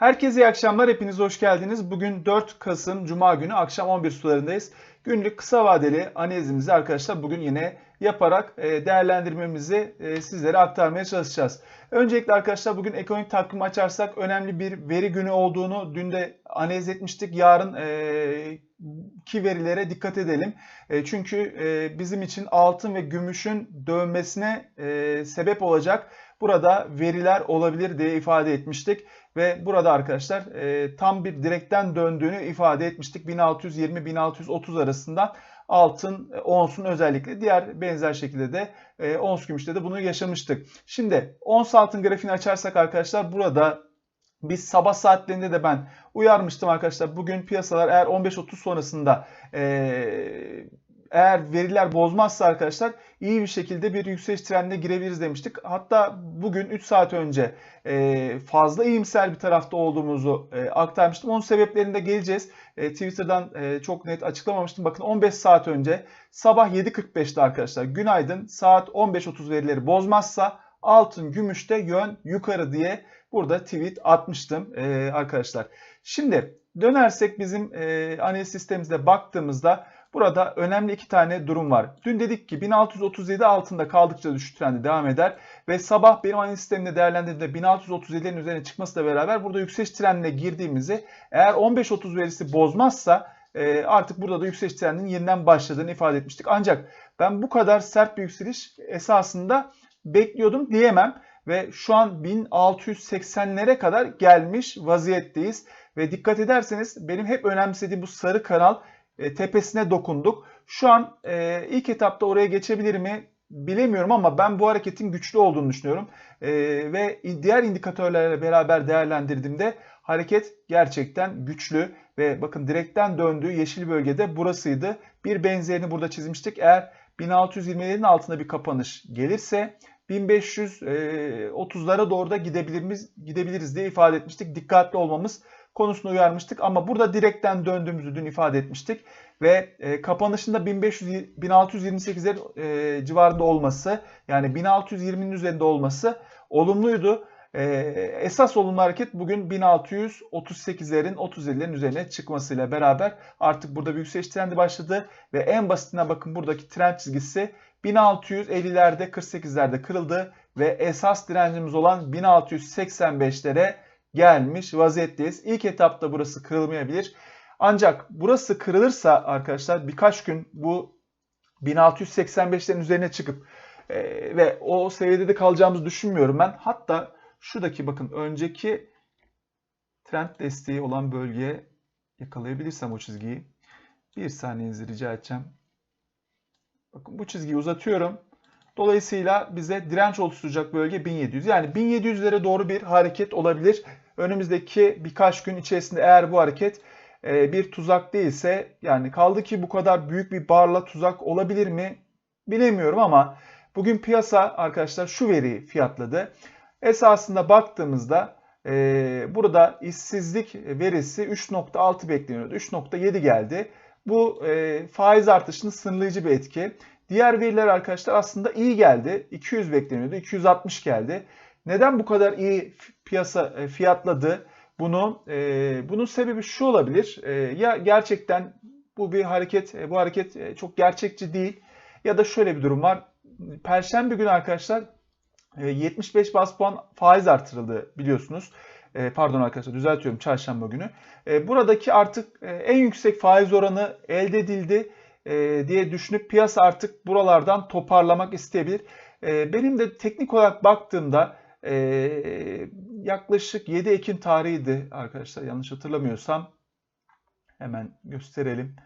Herkese iyi akşamlar, hepiniz hoş geldiniz. Bugün 4 Kasım Cuma günü akşam 11 sularındayız. Günlük kısa vadeli analizimizi arkadaşlar bugün yine yaparak e, değerlendirmemizi e, sizlere aktarmaya çalışacağız. Öncelikle arkadaşlar bugün ekonomik takvimi açarsak önemli bir veri günü olduğunu dün de analiz etmiştik. Yarın e, ki verilere dikkat edelim. Çünkü bizim için altın ve gümüşün dönmesine sebep olacak burada veriler olabilir diye ifade etmiştik. Ve burada arkadaşlar e, tam bir direkten döndüğünü ifade etmiştik. 1620-1630 arasında altın, e, onsun özellikle diğer benzer şekilde de e, ons gümüşte de bunu yaşamıştık. Şimdi ons altın grafiğini açarsak arkadaşlar burada biz sabah saatlerinde de ben uyarmıştım arkadaşlar. Bugün piyasalar eğer 15.30 sonrasında e, eğer veriler bozmazsa arkadaşlar iyi bir şekilde bir yükseliş trendine girebiliriz demiştik. Hatta bugün 3 saat önce e, fazla iyimser bir tarafta olduğumuzu e, aktarmıştım. Onun sebeplerinde geleceğiz. E, Twitter'dan çok net açıklamamıştım. Bakın 15 saat önce sabah 7.45'te arkadaşlar günaydın saat 15.30 verileri bozmazsa altın gümüşte yön yukarı diye burada tweet atmıştım arkadaşlar. Şimdi dönersek bizim analiz sistemimize baktığımızda Burada önemli iki tane durum var. Dün dedik ki 1637 altında kaldıkça düşüş trendi devam eder ve sabah benim analiz sisteminde değerlendirdiğimde 1637'lerin üzerine çıkmasıyla beraber burada yükseliş trendine girdiğimizi eğer 15.30 verisi bozmazsa e, artık burada da yükseliş trendinin yeniden başladığını ifade etmiştik. Ancak ben bu kadar sert bir yükseliş esasında bekliyordum diyemem ve şu an 1680'lere kadar gelmiş vaziyetteyiz. Ve dikkat ederseniz benim hep önemsediğim bu sarı kanal e, tepesine dokunduk. Şu an e, ilk etapta oraya geçebilir mi bilemiyorum ama ben bu hareketin güçlü olduğunu düşünüyorum. E, ve diğer indikatörlerle beraber değerlendirdiğimde hareket gerçekten güçlü ve bakın direkten döndüğü yeşil bölgede burasıydı. Bir benzerini burada çizmiştik. Eğer 1620'lerin altında bir kapanış gelirse 1530'lara doğru da gidebiliriz, gidebiliriz diye ifade etmiştik. Dikkatli olmamız konusunu uyarmıştık. Ama burada direkten döndüğümüzü dün ifade etmiştik. Ve e, kapanışında 1500 1628'ler e, civarında olması yani 1620'nin üzerinde olması olumluydu. E, esas olumlu hareket bugün 1638'lerin 37'lerin üzerine çıkmasıyla beraber artık burada bir yükseliş trendi başladı. Ve en basitinden bakın buradaki trend çizgisi 1650'lerde 48'lerde kırıldı. Ve esas direncimiz olan 1685'lere gelmiş vaziyetteyiz. İlk etapta burası kırılmayabilir. Ancak burası kırılırsa arkadaşlar birkaç gün bu 1685'lerin üzerine çıkıp e, ve o seviyede de kalacağımızı düşünmüyorum ben. Hatta şuradaki bakın önceki trend desteği olan bölgeye yakalayabilirsem o çizgiyi bir saniyenizi rica edeceğim. Bakın bu çizgiyi uzatıyorum. Dolayısıyla bize direnç oluşturacak bölge 1700. Yani 1700'lere doğru bir hareket olabilir. Önümüzdeki birkaç gün içerisinde eğer bu hareket e, bir tuzak değilse yani kaldı ki bu kadar büyük bir barla tuzak olabilir mi bilemiyorum ama bugün piyasa arkadaşlar şu veriyi fiyatladı. Esasında baktığımızda e, burada işsizlik verisi 3.6 bekleniyordu. 3.7 geldi. Bu e, faiz artışının sınırlayıcı bir etki. Diğer veriler arkadaşlar aslında iyi geldi. 200 bekleniyordu. 260 geldi. Neden bu kadar iyi piyasa e, fiyatladı? Bunu e, bunun sebebi şu olabilir. E, ya gerçekten bu bir hareket, e, bu hareket e, çok gerçekçi değil. Ya da şöyle bir durum var. Perşembe günü arkadaşlar e, 75 bas puan faiz artırıldı biliyorsunuz. Pardon arkadaşlar düzeltiyorum çarşamba günü. Buradaki artık en yüksek faiz oranı elde edildi diye düşünüp piyasa artık buralardan toparlamak isteyebilir. Benim de teknik olarak baktığımda e, yaklaşık 7 Ekim tarihiydi arkadaşlar yanlış hatırlamıyorsam. Hemen gösterelim.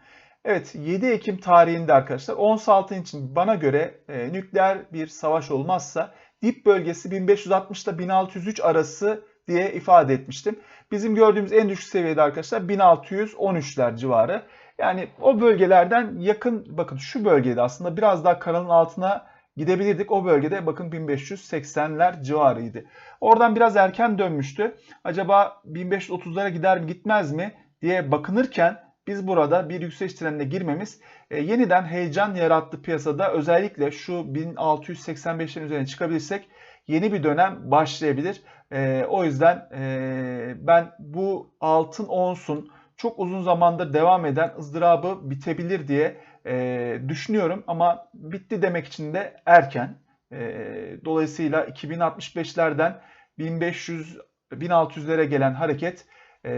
Evet 7 Ekim tarihinde arkadaşlar ons altın için bana göre e, nükleer bir savaş olmazsa dip bölgesi 1560 ile 1603 arası diye ifade etmiştim. Bizim gördüğümüz en düşük seviyede arkadaşlar 1613'ler civarı. Yani o bölgelerden yakın bakın şu bölgede aslında biraz daha kanalın altına gidebilirdik. O bölgede bakın 1580'ler civarıydı. Oradan biraz erken dönmüştü. Acaba 1530'lara gider mi gitmez mi diye bakınırken biz burada bir yükseliş trendine girmemiz e, yeniden heyecan yarattı piyasada. Özellikle şu 1685'lerin üzerine çıkabilirsek yeni bir dönem başlayabilir. E, o yüzden e, ben bu altın onsun çok uzun zamandır devam eden ızdırabı bitebilir diye e, düşünüyorum. Ama bitti demek için de erken. E, dolayısıyla 2065'lerden 1500 1600'lere gelen hareket e,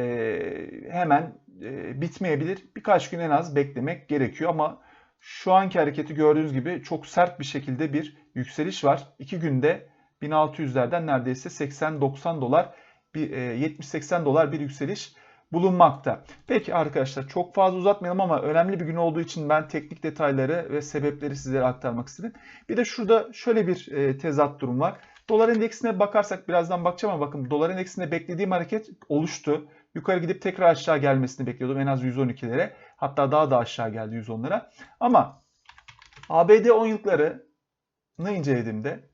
hemen e, bitmeyebilir. Birkaç gün en az beklemek gerekiyor ama şu anki hareketi gördüğünüz gibi çok sert bir şekilde bir yükseliş var. 2 günde 1600'lerden neredeyse 80-90 dolar, 70-80 dolar bir yükseliş bulunmakta. Peki arkadaşlar çok fazla uzatmayalım ama önemli bir gün olduğu için ben teknik detayları ve sebepleri sizlere aktarmak istedim. Bir de şurada şöyle bir e, tezat durum var. Dolar endeksine bakarsak birazdan bakacağım ama bakın dolar endeksinde beklediğim hareket oluştu. Yukarı gidip tekrar aşağı gelmesini bekliyordum en az 112'lere. Hatta daha da aşağı geldi 110'lara. Ama ABD 10 yıllarını incelediğimde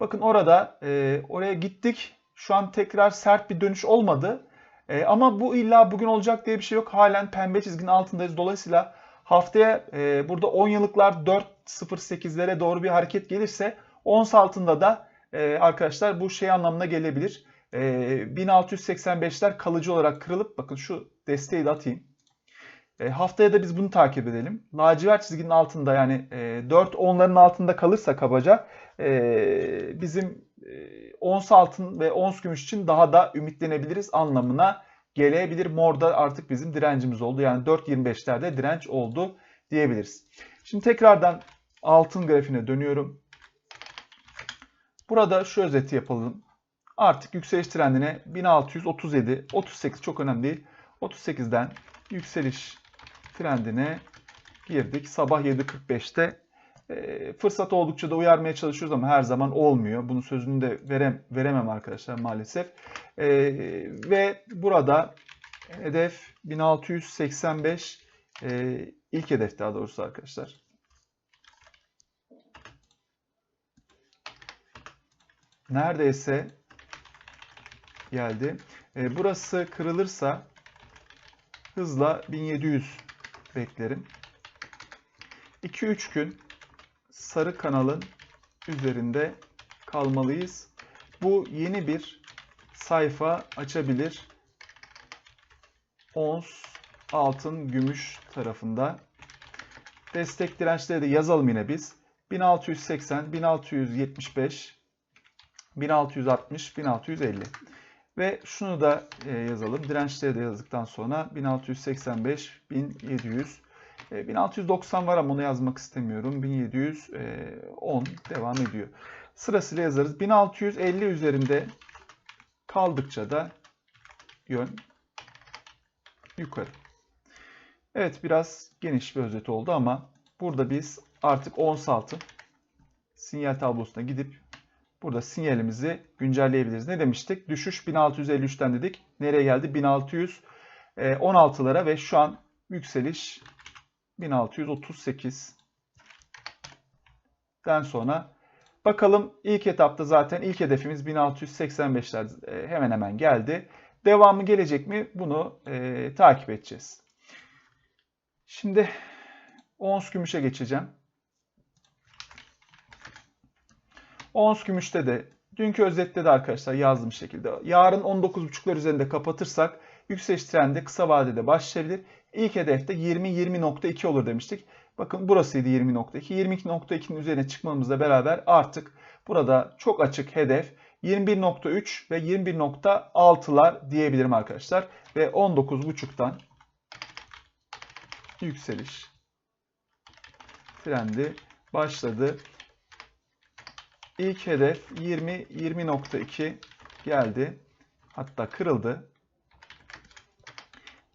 bakın orada e, oraya gittik. Şu an tekrar sert bir dönüş olmadı. E, ama bu illa bugün olacak diye bir şey yok. Halen pembe çizginin altındayız. Dolayısıyla haftaya e, burada 10 yıllıklar 4.08'lere doğru bir hareket gelirse ons altında da e, arkadaşlar bu şey anlamına gelebilir. E, 1685'ler kalıcı olarak kırılıp bakın şu desteği de atayım. E, haftaya da biz bunu takip edelim. Lacivert çizginin altında yani e, 4 onların altında kalırsa kabaca e, bizim ons altın ve ons gümüş için daha da ümitlenebiliriz anlamına gelebilir. Morda artık bizim direncimiz oldu. Yani 4.25'lerde direnç oldu diyebiliriz. Şimdi tekrardan altın grafiğine dönüyorum. Burada şu özeti yapalım. Artık yükseliş trendine 1637, 38 çok önemli değil. 38'den yükseliş trendine girdik. Sabah 7.45'te e, fırsat oldukça da uyarmaya çalışıyoruz ama her zaman olmuyor. Bunun sözünü de verem, veremem arkadaşlar maalesef. E, ve burada hedef 1685 e, ilk hedef daha doğrusu arkadaşlar. Neredeyse geldi. E, burası kırılırsa hızla 1700 beklerim. 2-3 gün sarı kanalın üzerinde kalmalıyız. Bu yeni bir sayfa açabilir. Ons, altın, gümüş tarafında. Destek dirençleri de yazalım yine biz. 1680, 1675, 1660, 1650. Ve şunu da e, yazalım. Dirençleri de yazdıktan sonra 1685, 1700, 1690 var ama onu yazmak istemiyorum. 1710 devam ediyor. Sırasıyla yazarız. 1650 üzerinde kaldıkça da yön yukarı. Evet biraz geniş bir özet oldu ama burada biz artık ons altın sinyal tablosuna gidip burada sinyalimizi güncelleyebiliriz. Ne demiştik? Düşüş 1653'ten dedik. Nereye geldi? 1616'lara ve şu an yükseliş 1638'den sonra bakalım ilk etapta zaten ilk hedefimiz 1685'ler e, hemen hemen geldi. Devamı gelecek mi? Bunu e, takip edeceğiz. Şimdi ons gümüşe geçeceğim. Ons gümüşte de dünkü özette de arkadaşlar yazdığım şekilde yarın 19.5'lar üzerinde kapatırsak yükseliş trendi kısa vadede başlayabilir. İlk hedefte 20-20.2 olur demiştik. Bakın burasıydı 20.2. 22.2'nin üzerine çıkmamızla beraber artık burada çok açık hedef 21.3 ve 21.6'lar diyebilirim arkadaşlar. Ve 19.5'tan yükseliş trendi başladı. İlk hedef 20-20.2 geldi. Hatta kırıldı.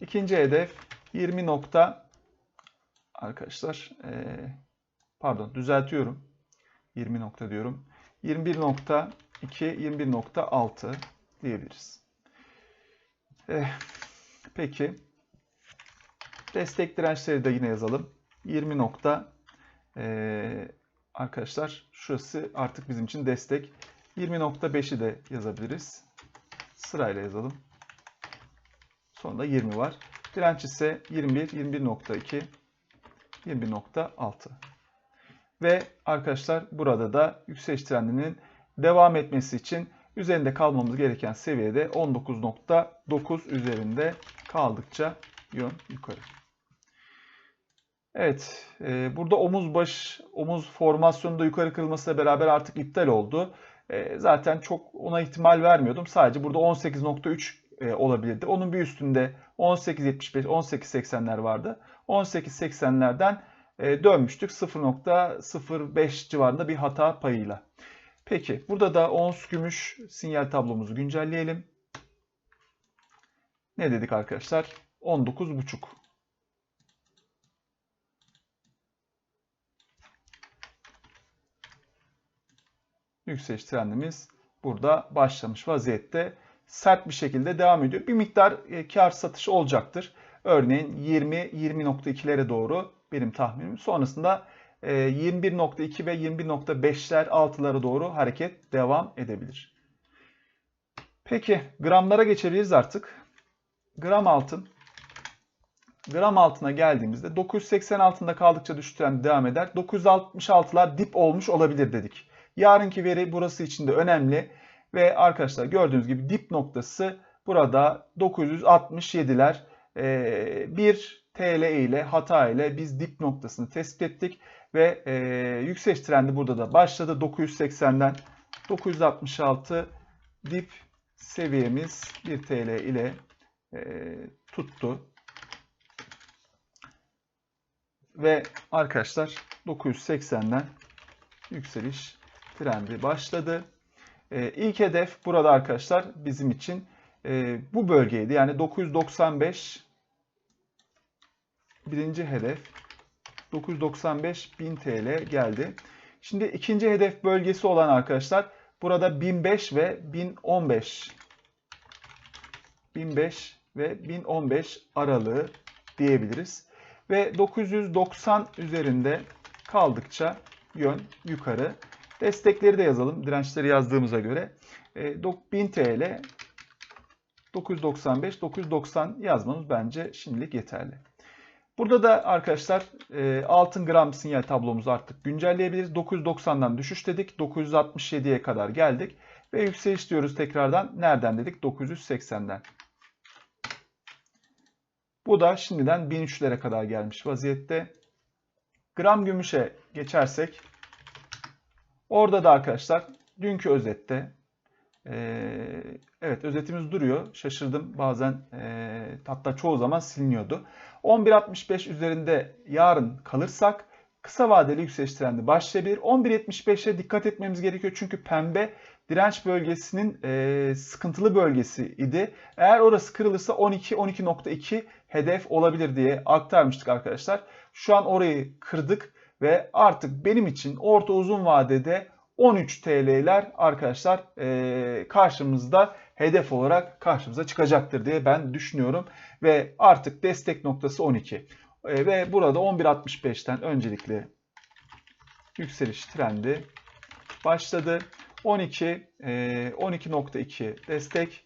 İkinci hedef 20 nokta arkadaşlar e, pardon düzeltiyorum. 20 nokta diyorum. 21.2 21.6 diyebiliriz. E, peki destek dirençleri de yine yazalım. 20 nokta e, arkadaşlar şurası artık bizim için destek. 20.5'i de yazabiliriz. Sırayla yazalım. Sonunda 20 var. Direnç ise 21, 21.2, 21.6. Ve arkadaşlar burada da yükseliş trendinin devam etmesi için Üzerinde kalmamız gereken seviyede 19.9 üzerinde kaldıkça yön yukarı. Evet, e, burada omuz baş, omuz formasyonunda yukarı kırılmasıyla beraber artık iptal oldu. E, zaten çok ona ihtimal vermiyordum. Sadece burada 18.3 e, olabilirdi. Onun bir üstünde 18.75, 18.80'ler vardı. 18.80'lerden e, dönmüştük 0.05 civarında bir hata payıyla. Peki burada da ons gümüş sinyal tablomuzu güncelleyelim. Ne dedik arkadaşlar? 19.5. Yükseliş trendimiz burada başlamış vaziyette. Sert bir şekilde devam ediyor. Bir miktar e, kar satışı olacaktır. Örneğin 20-20.2'lere doğru benim tahminim. Sonrasında 21.2 e, ve 21.5'ler altılara doğru hareket devam edebilir. Peki gramlara geçebiliriz artık. Gram altın. Gram altına geldiğimizde 980 altında kaldıkça düşen devam eder. 966'lar dip olmuş olabilir dedik. Yarınki veri burası için de önemli. Ve arkadaşlar gördüğünüz gibi dip noktası burada 967'ler. 1 TL ile hata ile biz dip noktasını tespit ettik. Ve e, yükseliş trendi burada da başladı. 980'den 966 dip seviyemiz 1 TL ile e, tuttu. Ve arkadaşlar 980'den yükseliş trendi başladı. E, ilk hedef burada arkadaşlar bizim için e, bu bölgeydi. Yani 995 birinci hedef 995 1000 TL geldi. Şimdi ikinci hedef bölgesi olan arkadaşlar burada 1005 ve 1015 1005 ve 1015 aralığı diyebiliriz. Ve 990 üzerinde kaldıkça yön yukarı. Destekleri de yazalım dirençleri yazdığımıza göre. 1000 TL 995 990 yazmamız bence şimdilik yeterli. Burada da arkadaşlar e, altın gram sinyal tablomuzu artık güncelleyebiliriz. 990'dan düşüş dedik. 967'ye kadar geldik. Ve yükseliş diyoruz tekrardan. Nereden dedik? 980'den. Bu da şimdiden 1003'lere kadar gelmiş vaziyette. Gram gümüşe geçersek. Orada da arkadaşlar dünkü özette ee, evet özetimiz duruyor. Şaşırdım bazen e, hatta çoğu zaman siliniyordu. 11.65 üzerinde yarın kalırsak kısa vadeli yükseliş trendi başlayabilir. 11.75'e dikkat etmemiz gerekiyor çünkü pembe direnç bölgesinin e, sıkıntılı bölgesi idi. Eğer orası kırılırsa 12-12.2 hedef olabilir diye aktarmıştık arkadaşlar. Şu an orayı kırdık ve artık benim için orta uzun vadede 13 TL'ler arkadaşlar e, karşımızda hedef olarak karşımıza çıkacaktır diye ben düşünüyorum. Ve artık destek noktası 12. E, ve burada 11.65'ten öncelikle yükseliş trendi başladı. 12, e, 12.2 destek.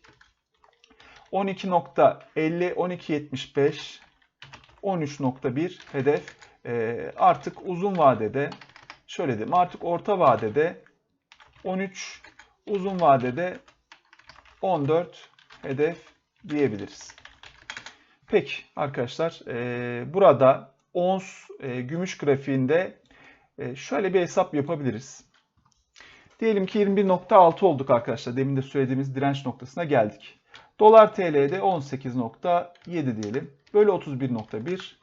12.50, 12.75, 13.1 hedef. E, artık uzun vadede şöyle diyeyim artık orta vadede 13 uzun vadede 14 hedef diyebiliriz. Peki arkadaşlar e, burada ons e, gümüş grafiğinde e, şöyle bir hesap yapabiliriz. Diyelim ki 21.6 olduk arkadaşlar. Demin de söylediğimiz direnç noktasına geldik. Dolar TL'de 18.7 diyelim. Böyle 31.1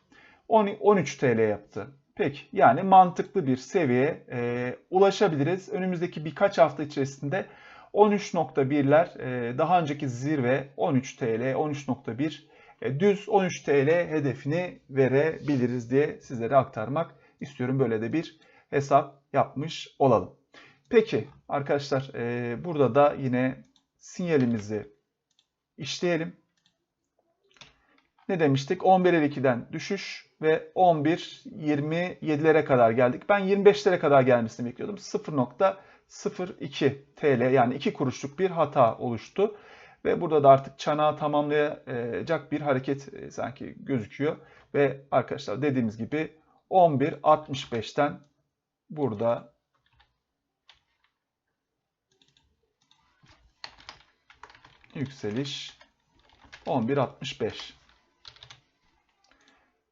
13 TL yaptı. Peki yani mantıklı bir seviye e, ulaşabiliriz. Önümüzdeki birkaç hafta içerisinde 13.1'ler e, daha önceki zirve 13 TL, 13.1 e, düz 13 TL hedefini verebiliriz diye sizlere aktarmak istiyorum. Böyle de bir hesap yapmış olalım. Peki arkadaşlar e, burada da yine sinyalimizi işleyelim. Ne demiştik? 11.52'den düşüş ve 11.27'lere kadar geldik. Ben 25'lere kadar gelmesini bekliyordum. 0.02 TL yani 2 kuruşluk bir hata oluştu. Ve burada da artık çanağı tamamlayacak bir hareket e, sanki gözüküyor. Ve arkadaşlar dediğimiz gibi 11.65'ten burada yükseliş 11.65.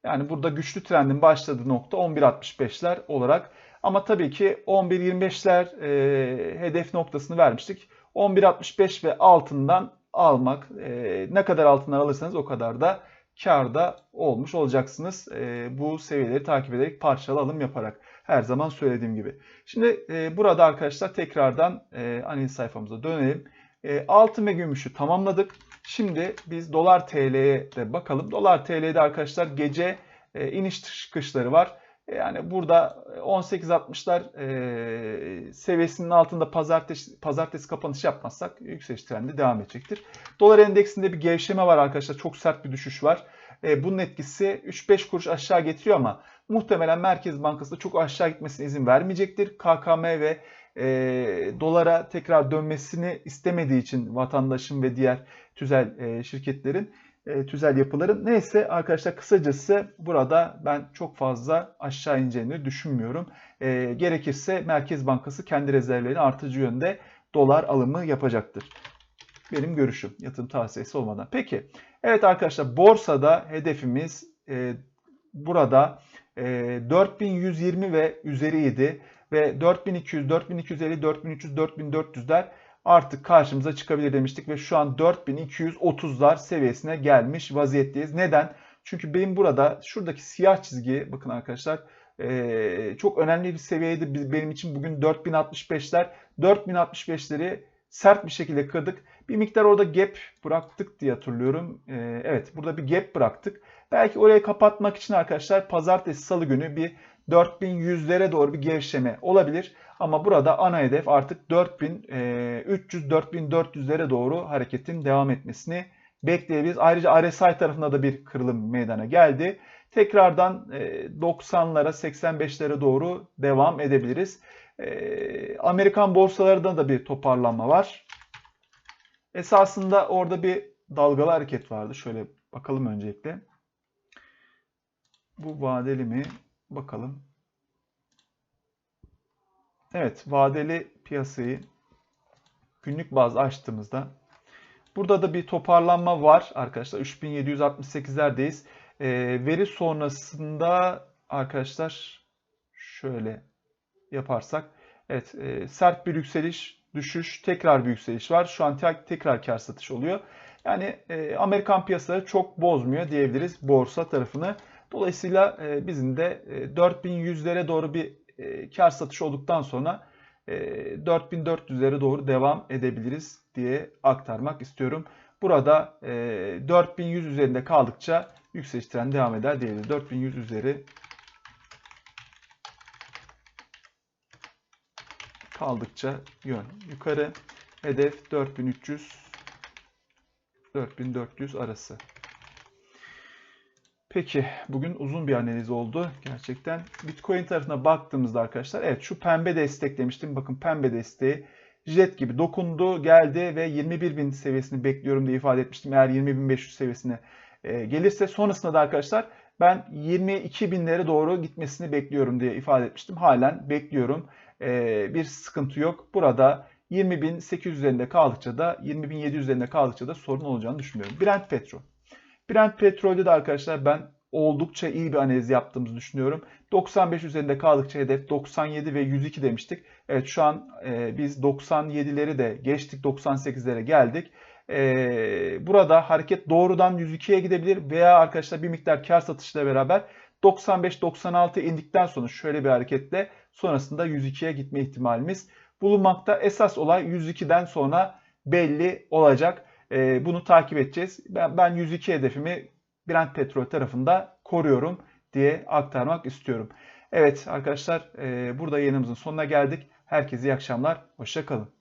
Yani burada güçlü trendin başladığı nokta 11.65'ler olarak ama tabii ki 11.25'ler e, hedef noktasını vermiştik. 11.65 ve altından almak e, ne kadar altından alırsanız o kadar da karda olmuş olacaksınız. E, bu seviyeleri takip ederek parçalı alım yaparak her zaman söylediğim gibi. Şimdi e, burada arkadaşlar tekrardan e, analiz sayfamıza dönelim. E, altın ve gümüşü tamamladık. Şimdi biz dolar TL'ye de bakalım. Dolar TL'de arkadaşlar gece e, iniş çıkışları var. E, yani burada 18.60'lar e, seviyesinin altında pazartesi, pazartesi kapanış yapmazsak yükseliş trendi devam edecektir. Dolar endeksinde bir gevşeme var arkadaşlar. Çok sert bir düşüş var. E, bunun etkisi 3-5 kuruş aşağı getiriyor ama muhtemelen Merkez Bankası da çok aşağı gitmesine izin vermeyecektir. KKM ve e, dolara tekrar dönmesini istemediği için vatandaşın ve diğer tüzel e, şirketlerin e, tüzel yapıların. Neyse arkadaşlar kısacası burada ben çok fazla aşağı ineceğini düşünmüyorum. E, gerekirse Merkez Bankası kendi rezervlerini artıcı yönde dolar alımı yapacaktır. Benim görüşüm yatırım tavsiyesi olmadan. Peki evet arkadaşlar borsada hedefimiz e, burada e, 4120 ve üzeriydi ve 4200, 4250, 4300, 4400'ler artık karşımıza çıkabilir demiştik ve şu an 4230'lar seviyesine gelmiş vaziyetteyiz. Neden? Çünkü benim burada şuradaki siyah çizgi bakın arkadaşlar çok önemli bir seviyeydi benim için bugün 4065'ler 4065'leri sert bir şekilde kırdık. Bir miktar orada gap bıraktık diye hatırlıyorum. Evet burada bir gap bıraktık. Belki orayı kapatmak için arkadaşlar pazartesi salı günü bir 4100'lere doğru bir gevşeme olabilir. Ama burada ana hedef artık 4300-4400'lere doğru hareketin devam etmesini bekleyebiliriz. Ayrıca RSI tarafında da bir kırılım meydana geldi. Tekrardan 90'lara 85'lere doğru devam edebiliriz. Amerikan borsalarında da bir toparlanma var. Esasında orada bir dalgalı hareket vardı. Şöyle bakalım öncelikle. Bu vadeli mi? Bakalım. Evet, vadeli piyasayı günlük baz açtığımızda burada da bir toparlanma var arkadaşlar. 3768'lerdeyiz. E, veri sonrasında arkadaşlar şöyle yaparsak evet e, sert bir yükseliş, düşüş, tekrar bir yükseliş var. Şu an tek, tekrar kar satış oluyor. Yani e, Amerikan piyasaları çok bozmuyor diyebiliriz borsa tarafını. Dolayısıyla e, bizim de e, 4100'lere doğru bir e, kar satışı olduktan sonra e, 4400'lere doğru devam edebiliriz diye aktarmak istiyorum. Burada e, 4100 üzerinde kaldıkça yükseliş trendi devam eder diyebiliriz. 4100 üzeri kaldıkça yön yukarı. Hedef 4300 4400 arası. Peki bugün uzun bir analiz oldu gerçekten. Bitcoin tarafına baktığımızda arkadaşlar evet şu pembe destek demiştim. Bakın pembe desteği jet gibi dokundu geldi ve 21.000 seviyesini bekliyorum diye ifade etmiştim. Eğer 20.500 seviyesine e, gelirse sonrasında da arkadaşlar ben 22.000'lere doğru gitmesini bekliyorum diye ifade etmiştim. Halen bekliyorum. E, bir sıkıntı yok. Burada 20.800 üzerinde kaldıkça da 20.700 üzerinde kaldıkça da sorun olacağını düşünüyorum. Brent petrol. Brent petrolde de arkadaşlar ben oldukça iyi bir analiz yaptığımızı düşünüyorum. 95 üzerinde kaldıkça hedef 97 ve 102 demiştik. Evet şu an e, biz 97'leri de geçtik 98'lere geldik. E, burada hareket doğrudan 102'ye gidebilir veya arkadaşlar bir miktar kar satışıyla beraber 95-96 indikten sonra şöyle bir hareketle sonrasında 102'ye gitme ihtimalimiz bulunmakta. Esas olay 102'den sonra belli olacak. E, bunu takip edeceğiz. Ben, ben 102 hedefimi Brent Petrol tarafında koruyorum diye aktarmak istiyorum. Evet arkadaşlar e, burada yayınımızın sonuna geldik. Herkese iyi akşamlar. Hoşçakalın.